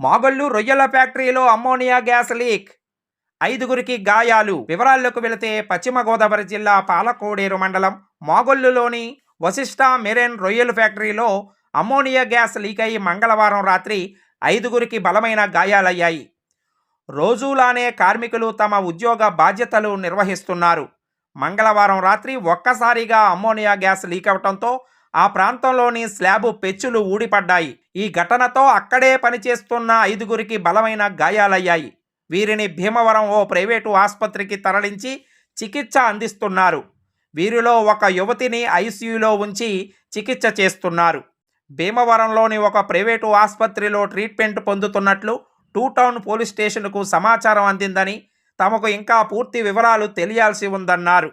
మాగొల్లు రొయ్యల ఫ్యాక్టరీలో ammonia gas leak. ఐదుగురికి గాయాలు. వివరాల్లోకి వెళితే పశ్చిమ గోదావరి జిల్లా పాలకోడేరు మండలం మాగొల్లులోని వశిష్ట మెరైన్ రొయ్యల ఫ్యాక్టరీలో అమ్మోనియా గ్యాస్ లీక్ అయి మంగళవారం రాత్రి ఐదుగురికి బలమైన గాయాలయ్యాయి. రోజులానే కార్మికులు తమ ఉద్యోగ బాధ్యతలు నిర్వహిస్తున్నారు. మంగళవారం రాత్రి ఒక్కసారిగా అమ్మోనియా గ్యాస్ లీక్ అవడంతో ఆ ప్రాంతంలోని స్లాబు పెచ్చులు ఊడిపడ్డాయి. ఈ ఘటనతో అక్కడే పనిచేస్తున్న ఐదుగురికి బలమైన గాయాలయ్యాయి. వీరిని భీమవరం ఓ ప్రైవేటు ఆసుపత్రికి తరలించి చికిత్స అందిస్తున్నారు. వీరిలో ఒక యువతిని ఐసీయూలో ఉంచి చికిత్స చేస్తున్నారు. భీమవరంలోని ఒక ప్రైవేటు ఆసుపత్రిలో ట్రీట్మెంట్ పొందుతున్నట్లు టూ టౌన్ పోలీస్ స్టేషన్కు సమాచారం అందిందని తమకు ఇంకా పూర్తి వివరాలు తెలియాల్సి ఉందన్నారు.